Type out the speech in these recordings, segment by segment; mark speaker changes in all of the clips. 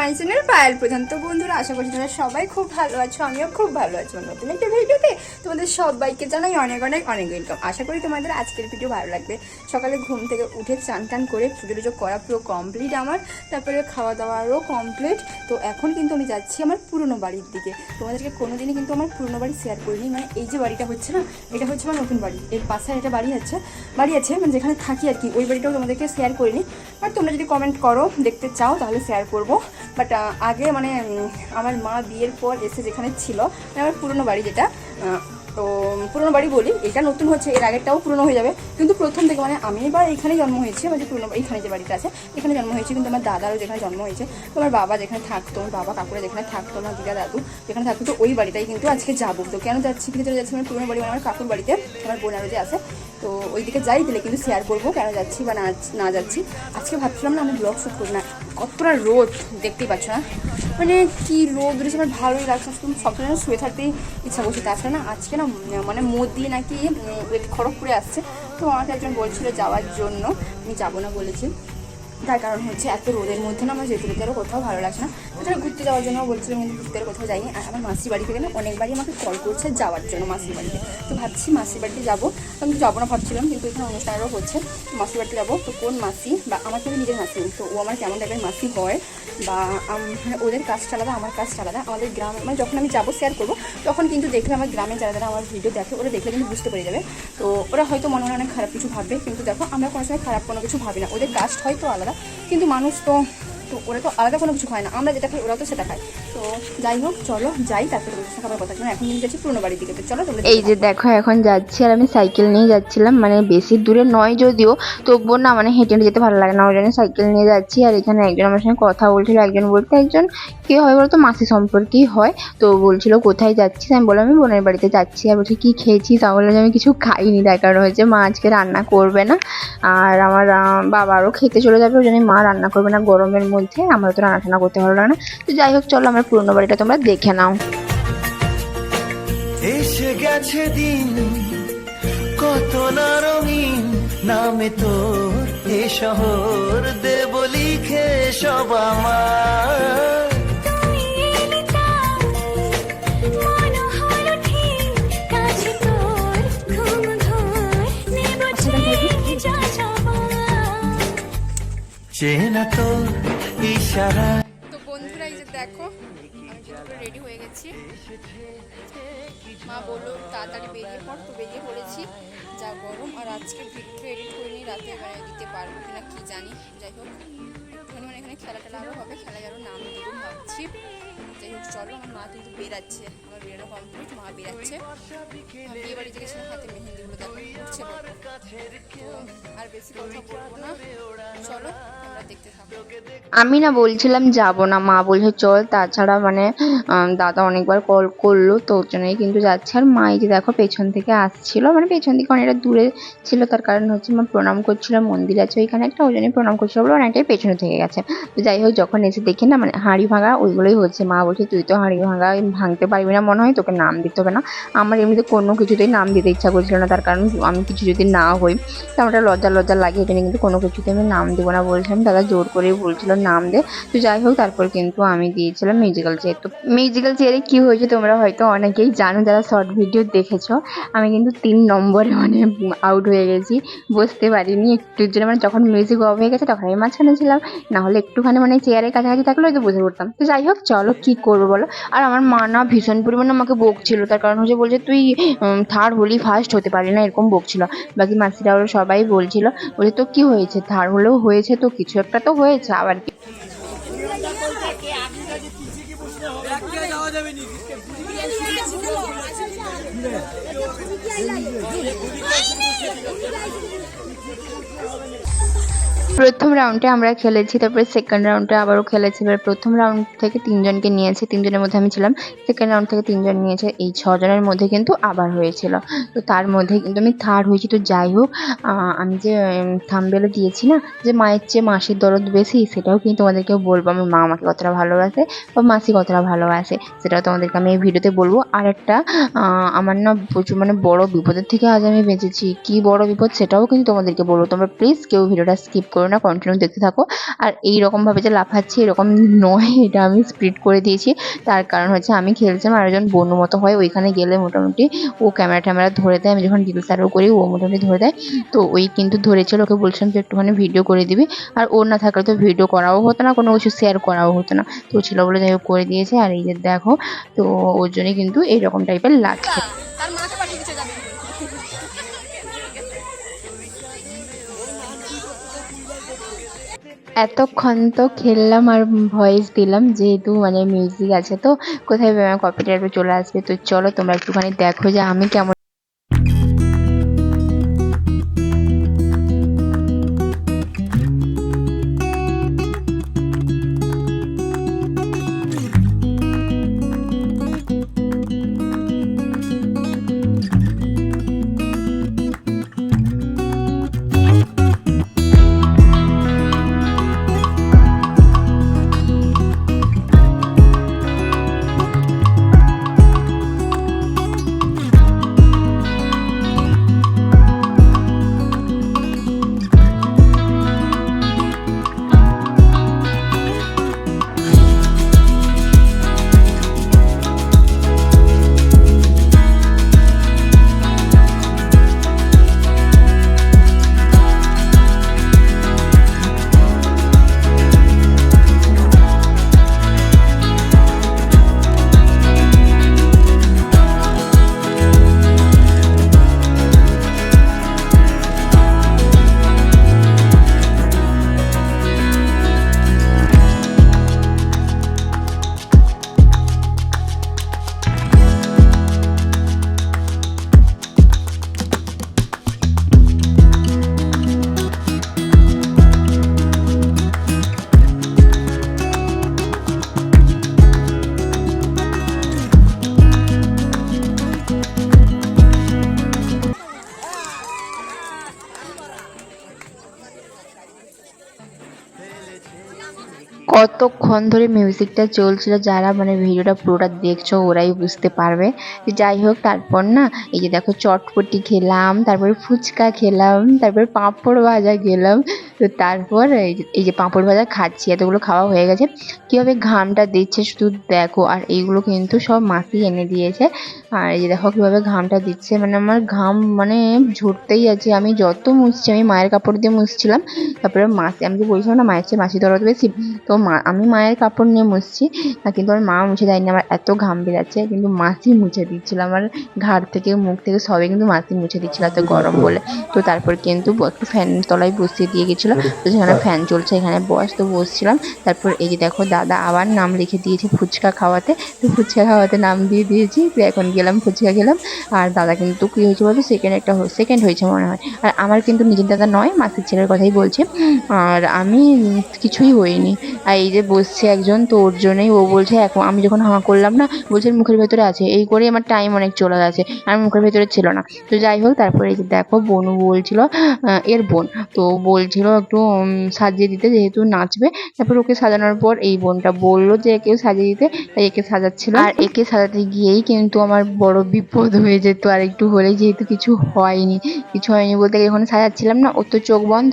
Speaker 1: My channel Payel প্রধান। তো বন্ধুরা, আশা করছি তোমরা সবাই খুব ভালো আছো, আমিও খুব ভালো আছি। নতুন একটা ভিডিওতে তোমাদের সবাইকে জানাই অনেক অনেক অনেক ওয়েলকাম আশা করি তোমাদের আজকের ভিডিও ভালো লাগবে। সকালে ঘুম থেকে উঠে চান টান করে পুজো টুজো করা পুরো কমপ্লিট আমার, তারপরে খাওয়া দাওয়ারও কমপ্লিট তো এখন কিন্তু আমি যাচ্ছি আমার পুরনো বাড়ির দিকে। তোমাদেরকে কোনোদিনই কিন্তু আমার পুরনো বাড়ি শেয়ার করিনি। মানে এই যে বাড়িটা হচ্ছে না, এটা হচ্ছে আমার নতুন বাড়ি। এর পাশে একটা বাড়ি আছে বাড়ি আছে মানে যেখানে থাকি আর কি। ওই বাড়িটাও তোমাদেরকে শেয়ার করিনি। বাট তোমরা যদি কমেন্ট করো, দেখতে চাও, তাহলে শেয়ার করব। বাট আগে মানে আমার মা বিয়ের পর এসে যেখানে ছিল মানে আমার পুরনো বাড়ি যেটা তো পুরনো বাড়ি বলি, এটা নতুন হচ্ছে, এর আগেরটাও পুরনো হয়ে যাবে। কিন্তু প্রথম থেকে মানে আমি বা এখানে জন্ম হয়েছে মানে পুরনো, এখানে যে বাড়িটা আছে, এখানে জন্ম হয়েছে, কিন্তু আমার দাদারও যেখানে জন্ম হয়েছে, তো আমার বাবা যেখানে থাকতো, আমার বাবা কাকুরা যেখানে থাকতো, আমার দিদা দাদু যেখানে থাকতো, তো ওই বাড়িটাই কিন্তু আজকে যাব। তো কেন যাচ্ছি কিন্তু চলে যাচ্ছি আমার পুরনো বাড়ি মানে আমার কাকুর বাড়িতে, আমার বোন আরও যে আছে, তো ওইদিকে যাই দিলে কিন্তু শেয়ার করব, কেন যাচ্ছি বা না না যাচ্ছি। আজকে ভাবছিলাম না আমি ব্লগ শ্যুট করি না। কতটা রোদ দেখতেই পাচ্ছ না মানে কি রোদ রয়েছে আমার ভালোই লাগছে। আমি সবসময় শুয়ে থাকতেই ইচ্ছা করছে। তাছাড়া না, আজকে না মানে মোদি নাকি খড়গপুরে আসছে। তো আমাকে একজন বলছিল যাওয়ার জন্য। আমি যাব না বলেছি। তার কারণ হচ্ছে এত রোদের মধ্যে না আমার যেতে আরও কোথাও ভালো লাগছে না। তাছাড়া ঘুরতে যাওয়ার জন্য বলছিলাম কিন্তু ঘুরতে কোথাও যাইনি। আর আমার মাসির বাড়ি থেকে না অনেকবারই আমাকে কল করছে যাওয়ার জন্য মাসির বাড়িতে। তো ভাবছি মাসির বাড়িতে যাব। আমি যাব না ভাবছিলাম কিন্তু এখানে অনুষ্ঠানেরও হচ্ছে। মাসির বাড়িতে যাব। তো কোন মাসি বা আমার কিন্তু নিজের মাসি তো ও আমার কেমন টাইপের মাসি হয় বা মানে ওদের কাজটা আলাদা, আমার কাজটা আলাদা, আমাদের গ্রামে মানে যখন আমি যাব শেয়ার করব, তখন কিন্তু দেখলে আমার গ্রামে যারা যারা আমার ভিডিও দেখে, ওরা দেখলে কিন্তু বুঝতে পেরে যাবে। তো ওরা হয়তো মনে মনে অনেক খারাপ কিছু ভাববে। কিন্তু দেখো, আমরা কোনো সময় খারাপ কোনো কিছু ভাবি না। ওদের কাস্ট হয়তো আলাদা কিন্তু মানুষ তো তো ওরা তো আলাদা কোনো কিছু খায় না আমরা যেটা খাই ওরা তো সেটা খায়। তো যাই হোক চলো যাই তারপরে তোমাদের সাথে আবার কথা। এখন কিন্তু যাচ্ছি পুরনো বাড়ির দিকে তো চলো তোমরা
Speaker 2: এই যে দেখো এখন যাচ্ছি আর আমি সাইকেল নিয়ে যাচ্ছিলাম মানে বেশি দূরে নয় যদিও তবুও না মানে হেঁটে হেঁটে যেতে ভালো লাগে না ওই জন্য সাইকেল নিয়ে যাচ্ছি। আর এখানে একজন আমার সঙ্গে কথা বলছিল একজন বলতে একজন কে হয় বলতো মাসি সম্পর্কেই হয়। তো বলছিল কোথায় যাচ্ছিস? আমি বললাম আমি বোনের বাড়িতে যাচ্ছি। আর বলছি কী খেয়েছি যে আমি কিছু খাইনি। তার কারণ হচ্ছে মা আজকে রান্না করবে না। আর আমার বাবারও খেতে চলে যাবে ওই জন্য মা রান্না করবে না গরমের মধ্যে। আমারও তো রান্না করতে ভালো লাগে না। তো যাই হোক চলো আমার পুরোনো বাড়িটা তোমরা দেখে নাও।
Speaker 3: এসে গেছে দিন কত না রঙিন নামে তোর এ শহর দেব লিখে সব আমার। চেনা তোর ইশারা।
Speaker 1: তো বন্ধুরা, এই যে দেখো, আমি রেডি হয়ে গেছি। মা বলল, তাড়াতাড়ি বেরিয়ে পড়। তো বেরিয়ে পড়েছি। যা গরম, আর আজকে ভিডিও এডিট নিই রাতে মানে দিতে পারব কিনা কি জানি। যাই হোক। মানে এখানে খেলা টেলা আরও হবে, খেলায় আরও নাম ভাবছি যাই হোক, চলো, আমার মা কিন্তু বেরাচ্ছে আমার বেরোনো কমপ্লিট মা বেরাচ্ছে বিয়ে বাড়িতে গেছিল হাতে মেহেন্দিগুলো দেখো, উঠছে বড়। তো আর বেশি কথা বলব না। চলো থাকো।
Speaker 2: আমি না বলছিলাম যাব না, মা বলছে চল। তাছাড়া মানে দাদা অনেকবার কল করল, তো ওর জন্যই কিন্তু যাচ্ছে। আর মা এই যে দেখো, পেছন থেকে আসছিল। মানে পেছন থেকে অনেকটা দূরে ছিল, তার কারণ হচ্ছে মা প্রণাম করছিল, মন্দির আছে ওইখানে একটা, ওই জন্যই প্রণাম করছিল বলে অনেকটাই পেছনে থেকে গেছে। তো যাই হোক, যখন এসে দেখি না মানে হাঁড়ি ভাঙা ওইগুলোই হচ্ছে। মা বলছে, তুই তো হাঁড়ি ভাঙা ভাঙতে পারবি না মনে হয়, তোকে নাম দিতে হবে না। আমার এমনিতে কোনো কিছুতেই নাম দিতে ইচ্ছা করছিল না, তার কারণ আমি কিছু যদি না হই, তো আমার লজ্জা লজ্জা লাগে এখানে কিন্তু কোনো কিছুতে আমি নাম দেবো না বলছিলাম। দাদা জোর করেই বলছিল, নাম দে। তো যাই হোক, তারপর কিন্তু আমি দিয়েছিলাম মিউজিক্যাল চেয়ার তো মিউজিক্যাল চেয়ারে কী হয়েছে, তোমরা হয়তো অনেকেই জানো, যারা শর্ট ভিডিও দেখেছ, আমি কিন্তু তিন নম্বরে মানে আউট হয়ে গেছি বসতে পারিনি। একটুর জন্য মানে যখন মিউজিক অফ হয়ে গেছে তখন আমি মাঝখানে ছিলাম, না হলে একটুখানি মানে চেয়ারের কাছাকাছি থাকলে হয়তো বুঝে পড়তাম। তো যাই হোক, চলো কি করব বলো? আর আমার মা না ভীষণ পরিমাণে আমাকে বকছিল। তার কারণ হচ্ছে বলছে, তুই থার্ড হলি ফার্স্ট হতে পারি না, এরকম বকছিল। বাকি মাসিরা ওরা সবাই বলছিল, বলছে, তো কি হয়েছে? থার্ড হলেও হয়েছে তো কিছু একটা তো হয়েছে আবার কি? প্রথম রাউন্ডে আমরা খেলেছি, তারপরে সেকেন্ড রাউন্ডে আবারও খেলেছি। এবার প্রথম রাউন্ড থেকে তিনজনকে নিয়েছে, তিনজনের মধ্যে আমি ছিলাম। সেকেন্ড রাউন্ড থেকে তিনজন নিয়েছে, এই ছজনের মধ্যে কিন্তু আবার হয়েছিল। তো তার মধ্যে কিন্তু আমি থার্ড হয়েছি। তো যাই হোক আমি যে থামবেলে দিয়েছি না, যে মায়ের চেয়ে মাসির দরদ বেশি, সেটাও কিন্তু তোমাদেরকে বলব। আমার মা আমাকে কতটা ভালোবাসে বা মাসি কতটা ভালোবাসে, সেটাও তোমাদেরকে আমি এই ভিডিওতে বলব। আর একটা আমার না প্রচুর মানে বড় বিপদের থেকে আজ আমি বেঁচেছি। কি বড় বিপদ সেটাও কিন্তু তোমাদেরকে বলব। তোমরা প্লিজ কেউ ভিডিওটা স্কিপ করো করো না কন্টিনিউ দেখতে থাকো। আর এই রকমভাবে যে লাফাচ্ছি, এরকম নয়, এটা আমি স্প্রিড করে দিয়েছি। তার কারণ হচ্ছে আমি খেলছিলাম, আর একজন বন্ধু মতো হয়, ওইখানে গেলে মোটামুটি ও ক্যামেরা ট্যামেরা ধরে দেয়, আমি যখন ডিলস আরও করি, ও মোটামুটি ধরে দেয়। তো ওই কিন্তু ধরেছিল, ওকে বলছিলাম যে একটুখানি ভিডিও করে দিবি। আর ওর না থাকলে তো ভিডিও করাও হতো না, কোনো কিছু শেয়ার করাও হতো না। তো ছিল বলে যাই করে দিয়েছে, আর এই যে দেখো, তো ওর জন্যই কিন্তু এইরকম টাইপের লাগছে। এতক্ষণ তো খেললাম আর ভয়েস দিলাম, যেহেতু মানে মিউজিক আছে তো, কোথায় কপিটাইট চলে আসবে, তো চলো তোমরা একটুখানি দেখো যে আমি কেমন কতক্ষণ ধরে মিউজিকটা চলছিল যারা মানে ভিডিওটা পুরোটা দেখছ ওরাই বুঝতে পারবে। যাই হোক, তারপর না, এই যে দেখো চটপটি খেলাম, তারপরে ফুচকা খেলাম, তারপরে পাঁপড় ভাজা খেলাম। তো তারপর এই যে- এই যে পাঁপড় ভাজা খাচ্ছি এতগুলো খাওয়া হয়ে গেছে। কীভাবে ঘামটা দিচ্ছে শুধু দেখো আর এইগুলো কিন্তু সব মাসি এনে দিয়েছে। আর এই যে দেখো কীভাবে ঘামটা দিচ্ছে মানে আমার ঘাম মানে ঝরতেই আছে। আমি যত মুছছি আমি মায়ের কাপড় দিয়ে মুছছিলাম। তারপরে মাসি আমি যে বলছিলাম না মায়ের চেয়ে মাসি দরদ বেশি। তো মা আমি মায়ের কাপড় নিয়ে মুছছি কিন্তু আমার মা মুছে দেয়নি। আমার এত ঘাম বেরাচ্ছে কিন্তু মাসি মুছে দিচ্ছিল। আমার ঘাড় থেকে মুখ থেকে সবই কিন্তু মাসি মুছে দিচ্ছিল এত গরম বলে। তো তারপর কিন্তু একটু ফ্যান তলায় বসিয়ে দিয়ে গেছিল। তো সেখানে ফ্যান চলছে এখানে বস তো বসছিলাম। তারপর এই যে দেখো দাদা আবার নাম লিখে দিয়েছে ফুচকা খাওয়াতে। তো ফুচকা খাওয়াতে নাম দিয়ে দিয়েছি তো এখন গেলাম ফুচকা খেলাম। আর দাদা কিন্তু কী হয়েছে বলতো সেকেন্ড একটা সেকেন্ড হয়েছে মনে হয়। আর আমার কিন্তু নিজের দাদা নয় মাসির ছেলের কথাই বলছে। আর আমি কিছুই হইনি। আর এই যে বসছে একজন তো ওর জন্যই ও বলছে এখন আমি যখন হাঁ করলাম না বলছে মুখের ভেতরে আছে। এই করে আমার টাইম অনেক চলে গেছে আর মুখের ভেতরে ছিল না। তো যাই হোক তারপরে এই যে দেখো বনু বলছিল এর বোন। তো বলছিল একটু সাজিয়ে দিতে যেহেতু নাচবে। তারপর ওকে সাজানোর পর এই বোনটা বলল যে একে সাজিয়ে দিতে, তাই একে সাজাচ্ছিল। আর একে সাজাতে গিয়েই কিন্তু আমার বড় বিপদ হয়ে যেত আর একটু হলেই যেহেতু কিছু হয়নি। কিছু হয়নি বলতে গেলে যখন সাজাচ্ছিলাম না, ওর তো চোখ বন্ধ।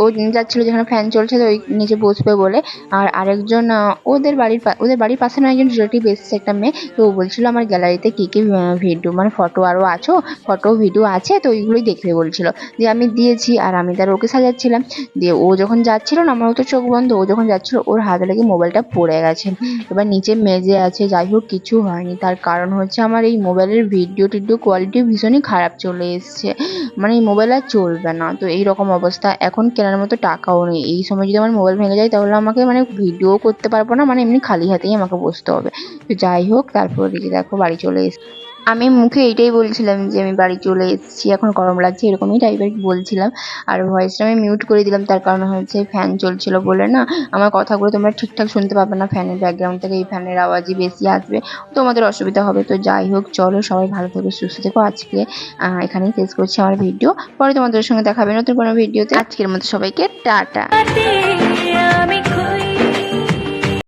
Speaker 2: ও যাচ্ছিল যেখানে ফ্যান চলছে তো ওই নিচে বসবে বলে। আর আরেকজন ওদের বাড়ির ওদের বাড়ির পাশে না একজন রিলেটিভ এসেছে, একটা মেয়ে। তো ও বলছিল, আমার গ্যালারিতে কী কী ভিডিও মানে ফটো আরও আছো? ফটো ভিডিও আছে? তো ওইগুলোই দেখবে বলছিল। যে আমি দিয়েছি আর আমি তার ওকে সাজাচ্ছিলাম। দিয়ে ও যখন যাচ্ছিল না, আমার তো চোখ বন্ধ, ও যখন যাচ্ছিল, ওর হাতে লেগে মোবাইলটা পড়ে গেছে। এবার নিচে মেজে আছে, যাই হোক, কিছু হয়নি। তার কারণ হচ্ছে আমার এই মোবাইলের ভিডিও টিডিও কোয়ালিটি ভীষণই খারাপ চলে এসছে। মানে এই মোবাইল আর চলবে না। তো এই রকম অবস্থা। এখন কেনার মতো টাকাও নেই। এই সময় যদি আমার মোবাইল ভেঙে যায়, তাহলে আমাকে মানে ভিডিও করতে পারব না। মানে এমনি খালি হাতেই আমাকে বসতে হবে। তো যাই হোক, তারপর দেখো, বাড়ি চলে এসেছি। আমি মুখে এইটাই বলছিলাম যে আমি বাড়ি চলে এসেছি, এখন গরম লাগছে, এরকমই টাইপের বলছিলাম। আর ভয়েসটা আমি মিউট করে দিলাম, তার কারণ হচ্ছে ফ্যান চলছিল বলে না। আমার কথাগুলো তোমরা ঠিকঠাক শুনতে পাবে না ফ্যানের ব্যাকগ্রাউন্ড থেকে, এই ফ্যানের আওয়াজই বেশি আসবে। তোমাদের অসুবিধা হবে তো যাই হোক, চলো সবাই ভালো থেকো, সুস্থ থেকো। আজকে এখানেই শেষ করছি আমার ভিডিও পরে তোমাদের সঙ্গে দেখাবে নতুন কোনো ভিডিওতে আজকের মতো সবাইকে, টাটা।